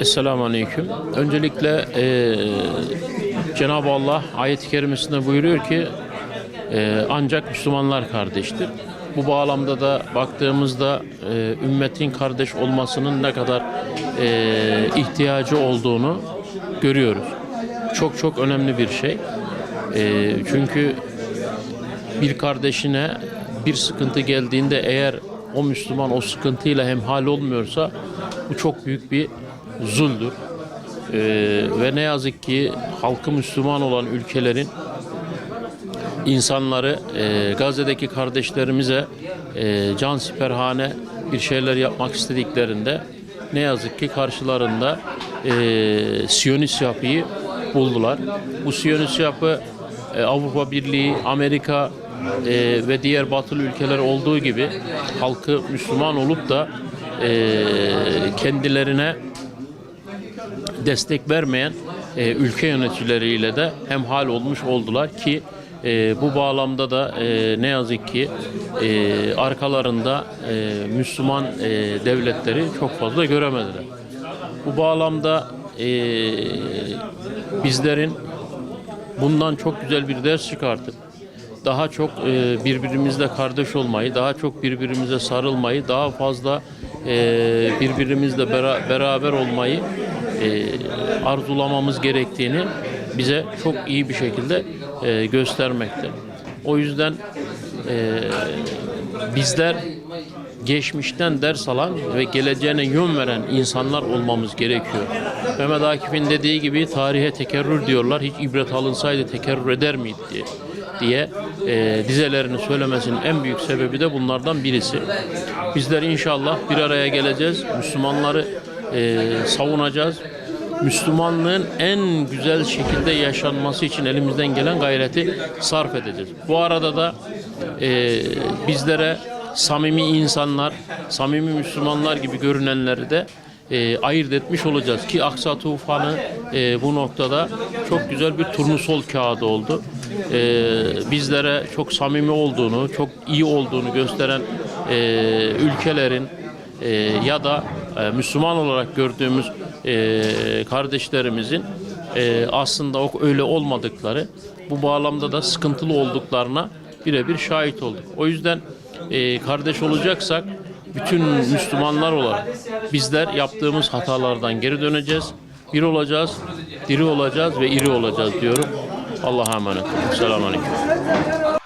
Esselamu Aleyküm. Öncelikle eee Cenab-ı Allah ayet-i kerimesinde buyuruyor ki eee, ancak Müslümanlar kardeştir. Bu bağlamda da baktığımızda eee, ümmetin kardeş olmasının ne kadar eee, ihtiyacı olduğunu görüyoruz. Çok çok önemli bir şey. Eee, çünkü bir kardeşine bir sıkıntı geldiğinde eğer o Müslüman o sıkıntıyla hemhal olmuyorsa bu çok büyük bir zuldür. Ee, ve ne yazık ki halkı Müslüman olan ülkelerin insanları e, Gazze'deki kardeşlerimize e, can siperhane bir şeyler yapmak istediklerinde ne yazık ki karşılarında e, Siyonist yapıyı buldular. Bu Siyonist yapı e, Avrupa Birliği, Amerika e, ve diğer batılı ülkeler olduğu gibi halkı Müslüman olup da e, kendilerine destek vermeyen e, ülke yöneticileriyle de hemhal olmuş oldular ki e, bu bağlamda da e, ne yazık ki e, arkalarında e, Müslüman e, devletleri çok fazla göremediler. Bu bağlamda e, bizlerin bundan çok güzel bir ders çıkartıp daha çok e, birbirimizle kardeş olmayı, daha çok birbirimize sarılmayı, daha fazla birbirimizle bera- beraber olmayı e, arzulamamız gerektiğini bize çok iyi bir şekilde e, göstermekte. O yüzden e, bizler geçmişten ders alan ve geleceğine yön veren insanlar olmamız gerekiyor. Mehmet Akif'in dediği gibi tarihe tekerrür diyorlar. Hiç ibret alınsaydı tekerrür eder miydi diye diye e, dizelerini söylemesinin en büyük sebebi de bunlardan birisi. Bizler inşallah bir araya geleceğiz. Müslümanları e, savunacağız. Müslümanlığın en güzel şekilde yaşanması için elimizden gelen gayreti sarf edeceğiz. Bu arada da e, bizlere samimi insanlar, samimi Müslümanlar gibi görünenleri de e, ayırt etmiş olacağız ki Aksa Tufanı e, bu noktada çok güzel bir turnusol kağıdı oldu. E, bizlere çok samimi olduğunu, çok iyi olduğunu gösteren e, ülkelerin e, ya da e, Müslüman olarak gördüğümüz e, kardeşlerimizin e, aslında öyle olmadıkları, bu bağlamda da sıkıntılı olduklarına birebir şahit olduk. O yüzden e, kardeş olacaksak bütün Müslümanlar olarak bizler yaptığımız hatalardan geri döneceğiz. Bir olacağız, diri olacağız ve iri olacağız diyorum. Allah'a emanet olun. Selamun Aleyküm.